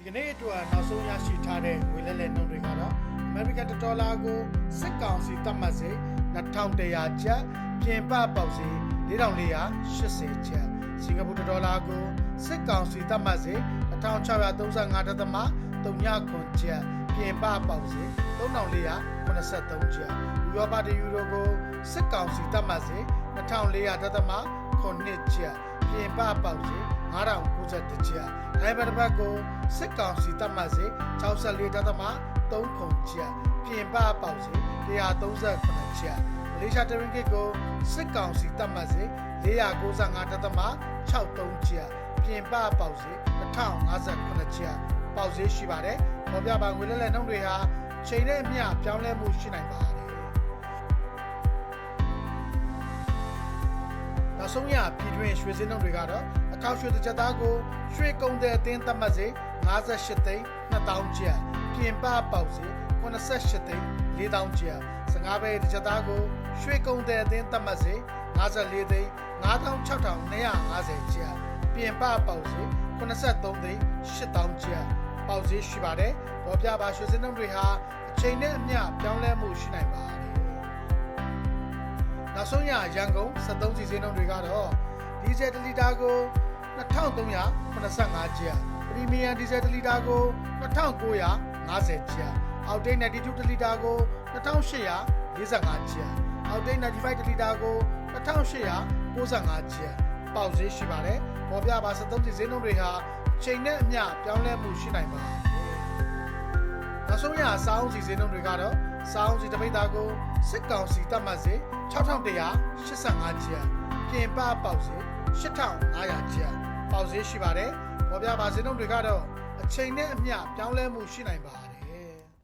ဒီကနေ့အတွက်နောက်ဆုံးရရှိထားတဲ့ငွေလဲလှယ်နှုန်းတွေကတော့ American ဒေါ်လာကိုစစ်ကောင်စီသတ်မှတ်စေ2100ကျပ်ပြင်ပပေါက်စေ4480ကျပ်စင်ကာပူဒေါ်လာကိုစစ်ကောင်စီသတ်မှတ်စေ1635.39ကျပ်ပြင်ပပေါက်စေ3483ကျပ်ဥရောပတယူရိုကိုစစ်ကောင်စီသတ်မှတ်စေ2400.9ကျပ်ပြင်ပပေါက်စေ 9091ကျပ်ဒိုင်ဘတ်ဘတ်ကိုစစ်ကောင်စီသတ်မှတ်စေ64.3ခုကျပ်ပြင်ပပေါက်စေ138ကျပ်မလေးရှားတရင်ကစ်ကိုစစ်ကောင်စီသတ်မှတ်စေ495.63ကျပ်ပြင်ပပေါက်စေ1058ကျပ်ပေါက်စေရှိပါတယ်။ပေါ်ပြပါငွေလဲလဲနှုန်းတွေဟာချိန်နဲ့အမျှပြောင်းလဲမှုရှိနိုင်ပါတယ်။နောက်ဆုံးရပြည်တွင်းရွှေစင်းနှုန်းတွေကတော့အ ကောက်ရွှေတစ်ချက်သားကိုရွှေကုန်တဲ့အသင်းသတ်မှတ်စေ58သိန်း2000ကျပ်ပြင်ပပေါက်စေ88သိန်း4000ကျပ်15ပဲတစ်ချက်သားကိုရွှေကုန်တဲ့အသင်းသတ်မှတ်စေ54သိန်း96,250ကျပ်ပြင်ပပေါက်စေ83သိန်း8000ကျပ်ပေါက်စေရှိပါတယ်ပေါ်ပြပါရွှေစင်းနှုန်းတွေဟာအချိန်နဲ့အမျှပြောင်းလဲမှုရှိနိုင်ပါတယ်နောက်ဆုံးရရန်ကုန်73စီစဉ်နှုန်းတွေကတော့ဒီဇယ်1လီတာကို 2385ကျပ်ပရီမီယံဒီဇယ်1လီတာကို2950ကျပ်အောက်တိတ်92တလီတာကို2845ကျပ်အောက်တိတ်95တလီတာကို2895ကျပ်ပေါက်ဈေးရှိပါတယ်ပေါ်ပြပါ73စီစဉ်နှုန်းတွေဟာချိန်နဲ့အမျှပြောင်းလဲမှုရှိနိုင်ပါတယ်နောက်ဆုံးရစောင်းစီစဉ်နှုန်းတွေကတော့စောင်းစီတပိတ်သားကိုစစ်ကောင်စီတတ်မှတ်စေ6185ကျပ်ပြင်ပပေါက်စေ 8500ကျပ်ပေါက်စေရှိပါတယ်။ပေါ်ပြပါစင်းနှုန်းတွေကတော့အချိန်နဲ့အမျှပြောင်းလဲမှုရှိနိုင်ပါတယ်